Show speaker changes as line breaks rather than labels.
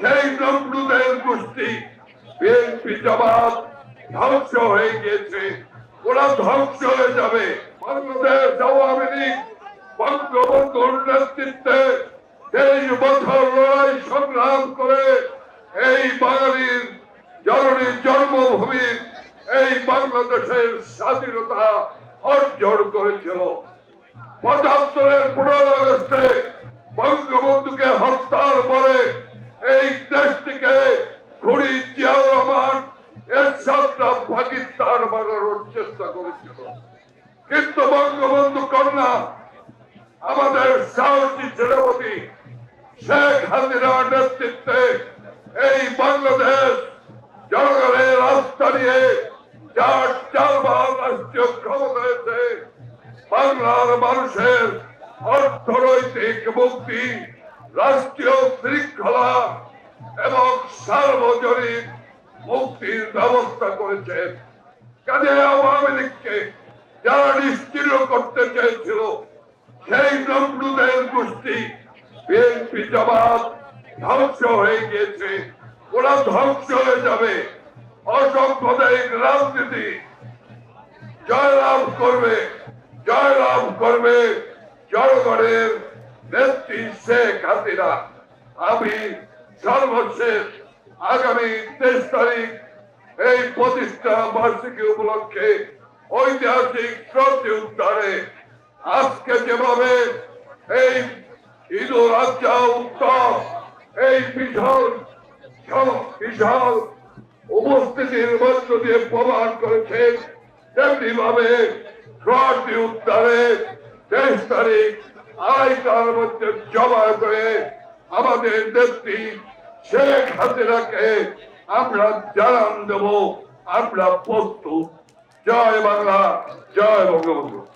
সেই নমরুদের গোষ্ঠী বিএনপি জবাব ধ্বংস হয়ে গিয়েছে। ওরা ধ্বংস হয়ে যাবে। বাংলাদেশ বঙ্গবন্ধুর নেতৃত্বে বছর লড়াই সংগ্রাম করে এই বাঙালির জননী জন্মভূমির এই বাংলাদেশের স্বাধীনতা অর্জন করেছিল। পঁচাত্তরের পুনরায় সাথে পাকিস্তান বানানোর চেষ্টা করেছিল। কিন্তু বঙ্গবন্ধু কন্যা, আমাদের সাহসী সেনাপতি শেখ হাসিনার নেতৃত্বে এই বাংলাদেশ জনগণের রাস্তা নিয়ে যার চারবার রাষ্ট্রীয় ক্ষমতা এসে বাংলার মানুষের অর্থনৈতিক মুক্তি, রাষ্ট্রীয় শৃঙ্খলা এবং সার্বজনীন মুক্তির ব্যবস্থা করেছে। কাজে আওয়ামী লীগকে যারা নিশ্চিন্ন করতে চেয়েছিল, সেই নমরুদের গোষ্ঠী বিএনপি জামাত ধ্বংস হয়ে গিয়েছে, ওরা ধ্বংস হয়ে যাবে। অসাম্প্রদায়িক রাজনীতি জয়লাভ করবে জয়লাভ করবে জনগণের নেত্রী শেখ হাসিনা। আমি সর্বশেষ আগামী তেইশ তারিখ এই প্রতিষ্ঠা বার্ষিকী উপলক্ষে ঐতিহাসিক প্রতি উদ্ধারে আজকে যেভাবে এই ঈদুল আজহা উৎসব, এই বিশাল বিশাল উপস্থিতির মধ্য দিয়ে প্রমাণ করেছে তেমনি ভাবে প্রতি উদ্ধারে তেইশ তারিখ আড়াইটার মধ্যে জমা করে আমাদের নেত্রী শেখ হাসিনাকে আমরা জানান দেব আমরা প্রস্তুত জয় বাংলা জয় বঙ্গবন্ধু।